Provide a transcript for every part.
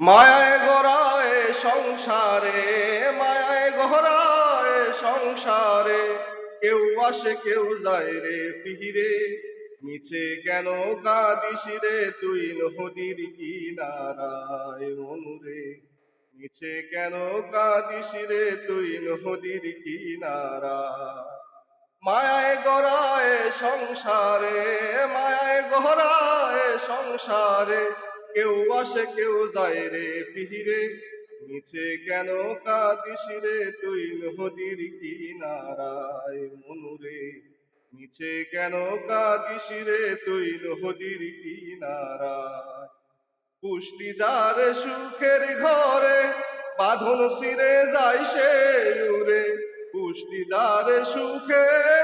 মায়ায় গড়ায় সংসারে, মায়ায় গড়ায় সংসারে। কেউ আসে, কেউ যায় রে পিহিরে। নিচে কেন কাঁদিস রে তুই নদীর কিনারায় মনুরে? নিচে কেন কাঁদিস রে তুই নদীর কিনারায়? মায়ায় গড়ায় সংসারে, মায়ায় গড়ায় সংসারে। কেউ আসে, কেউ যায় রে পিহিরে। নিচে কেন কাঁদিস রে তুই নদীর কিনারায় মনুরে? নিচে কেন কাঁদিস রে তুই নদীর কিনারায়? পুষ্টি যার সুখের ঘরে, বাঁধন সিরে যায় সে উরে পুষ্টি যার সুখের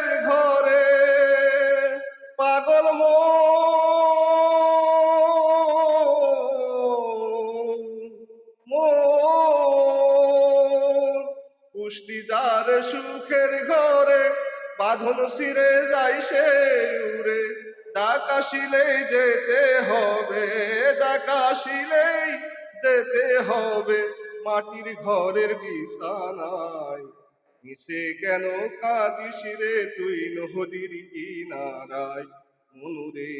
পুষ্টি যার সুখের ঘরে, বাঁধন সিরে যায় সে উরে ডাকাশিলেই যেতে হবে ডাকাশিলেই যেতে হবে। মাটির ঘরের বিছানায় মিশে কেন কাঁদিস রে তুই নদীর কিনারায়? মনুরে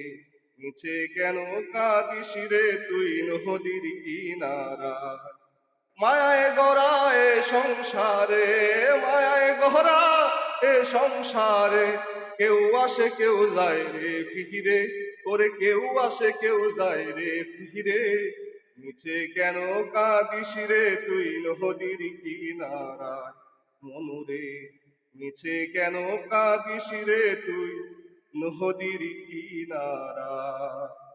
মিছে কেন কাঁদিস রে তুই নদীর কিনারায়? মায়ায় গড়ায় সংসারে, মায়ায় গড়া এ সংসারে। কেউ আসে, কেউ যায় রে ফিরে করে কেউ আসে, কেউ যায় রে ফিরে নিচে কেন কাঁদিস রে তুই নদীর কিনারায়? মনুরে নিচে কেন কাঁদিস রে তুই নদীর কিনারায়?